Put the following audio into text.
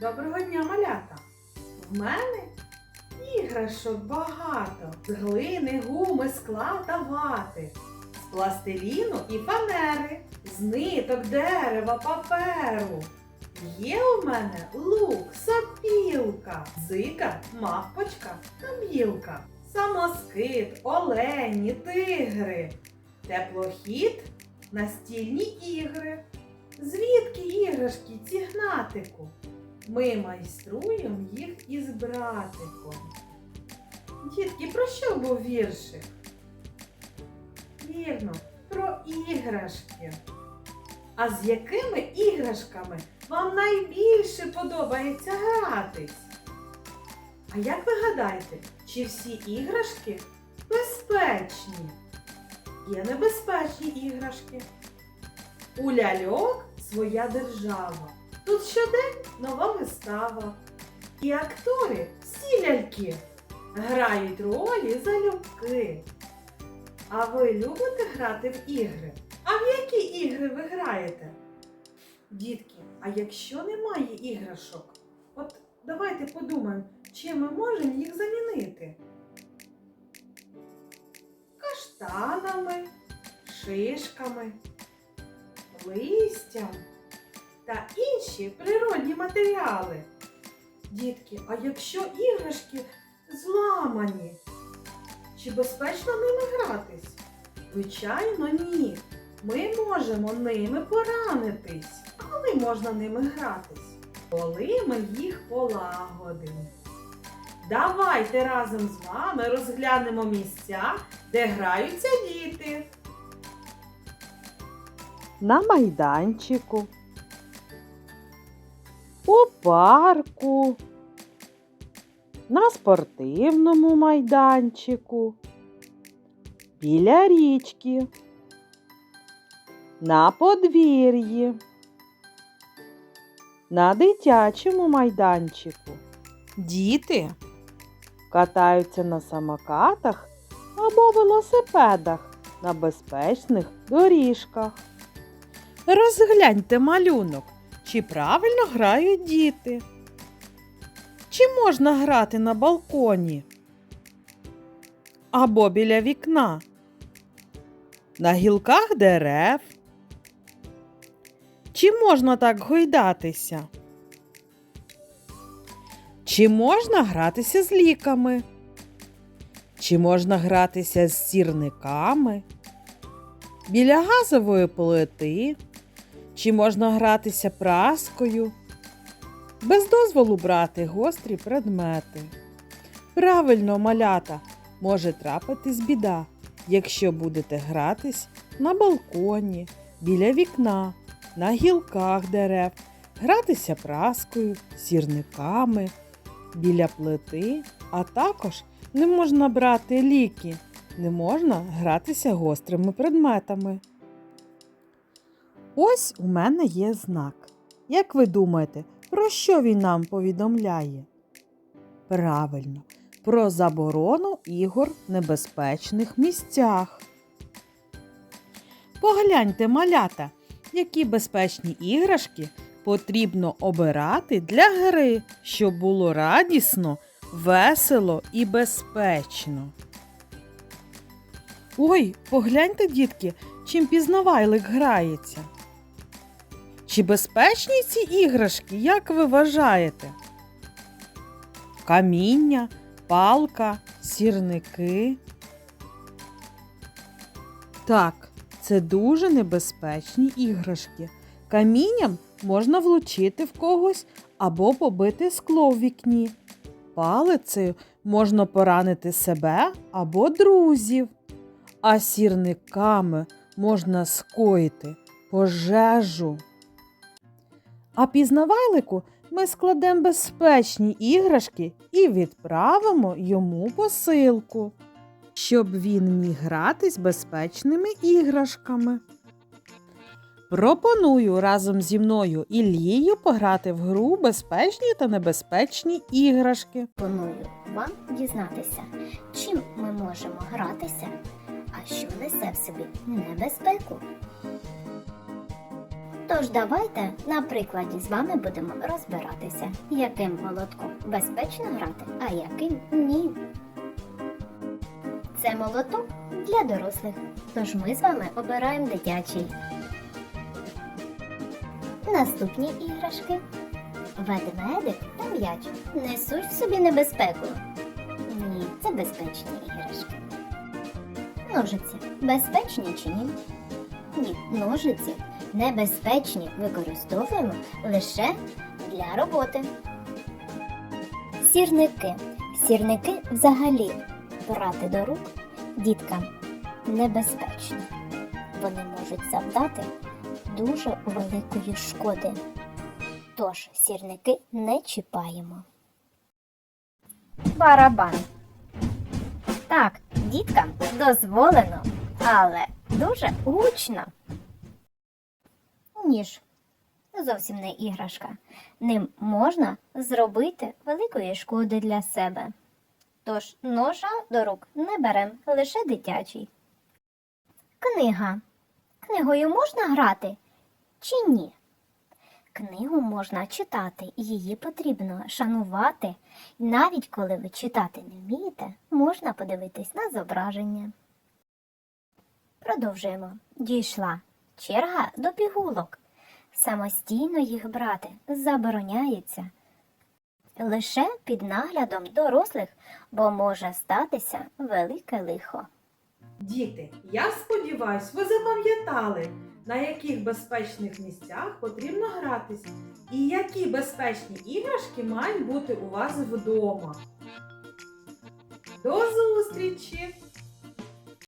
Доброго дня, малята! В мене іграшок багато з глини, гуми, скла та вати, з пластиліну і фанери, з ниток, дерева, паперу. Є у мене лук, сапілка, зика, мавпочка та білка, самоскид, олені, тигри, теплохід, настільні ігри. Звідки іграшки ці гнатику? Ми майструємо їх із братиком. Дітки, про що був віршик? Вірно, про іграшки. А з якими іграшками вам найбільше подобається гратись? А як ви гадаєте, чи всі іграшки безпечні? Є небезпечні іграшки. У ляльок своя держава. Тут щодень нова вистава. І актори всі ляльки грають ролі залюбки. А ви любите грати в ігри? А в які ігри ви граєте? Дітки, а якщо немає іграшок, от давайте подумаємо, чим ми можемо їх замінити? Каштанами, шишками, листям та інші природні матеріали. Дітки, а якщо іграшки зламані, чи безпечно ними гратись? Звичайно, ні. Ми можемо ними поранитись. А коли можна ними гратись? Коли ми їх полагодимо. Давайте разом з вами розглянемо місця, де граються діти. на майданчику, у парку, на спортивному майданчику, біля річки, на подвір'ї, на дитячому майданчику. Діти катаються на самокатах або велосипедах на безпечних доріжках. Розгляньте малюнок, чи правильно грають діти. Чи можна грати на балконі? Або біля вікна? На гілках дерев? Чи можна так гойдатися? Чи можна гратися з ліками? Чи можна гратися з сірниками? Біля газової плити? Чи можна гратися праскою? Без дозволу брати гострі предмети. Правильно, малята, може трапитись біда, якщо будете гратись на балконі, біля вікна, на гілках дерев, гратися праскою, сірниками, біля плити, а також не можна брати ліки, не можна гратися гострими предметами. Ось у мене є знак. Як ви думаєте, про що він нам повідомляє? Правильно, про заборону ігор в небезпечних місцях. Погляньте, малята, які безпечні іграшки потрібно обирати для гри, щоб було радісно, весело і безпечно. Ой, погляньте, дітки, чим пізнавайлик грається. Чи безпечні ці іграшки, як ви вважаєте? Каміння, палка, сірники. Так, це дуже небезпечні іграшки. Камінням можна влучити в когось або побити скло в вікні. Палицею можна поранити себе або друзів, а сірниками можна скоїти пожежу. А пізнавайлику ми складемо безпечні іграшки і відправимо йому посилку, щоб він міг гратись безпечними іграшками. Пропоную разом зі мною і Лією пограти в гру безпечні та небезпечні іграшки. Пропоную вам дізнатися, чим ми можемо гратися, а що несе в собі небезпеку. Тож давайте на прикладі з вами будемо розбиратися, яким молотком безпечно грати, а яким ні. Це молоток для дорослих, тож ми з вами обираємо дитячий. Наступні іграшки. Ведмедик та м'яч несуть в собі небезпеку. Ні, це безпечні іграшки. Ножиці безпечні чи ні? Ні, ножиці небезпечні використовуємо лише для роботи. Сірники. Сірники взагалі брати до рук діткам небезпечно. Вони можуть завдати дуже великої шкоди. Тож сірники не чіпаємо. Барабан. Так, діткам дозволено, але дуже гучно. Ніж. Зовсім не іграшка. Ним можна зробити великої шкоди для себе. Тож ножа до рук не берем, лише дитячий. Книга. Книгою можна грати чи ні? Книгу можна читати, її потрібно шанувати. Навіть коли ви читати не вмієте, можна подивитись на зображення. Продовжуємо. Дійшла черга до пігулок. Самостійно їх брати забороняється. Лише під наглядом дорослих, бо може статися велике лихо. Діти, я сподіваюсь, ви запам'ятали, на яких безпечних місцях потрібно гратись і які безпечні іграшки мають бути у вас вдома. До зустрічі!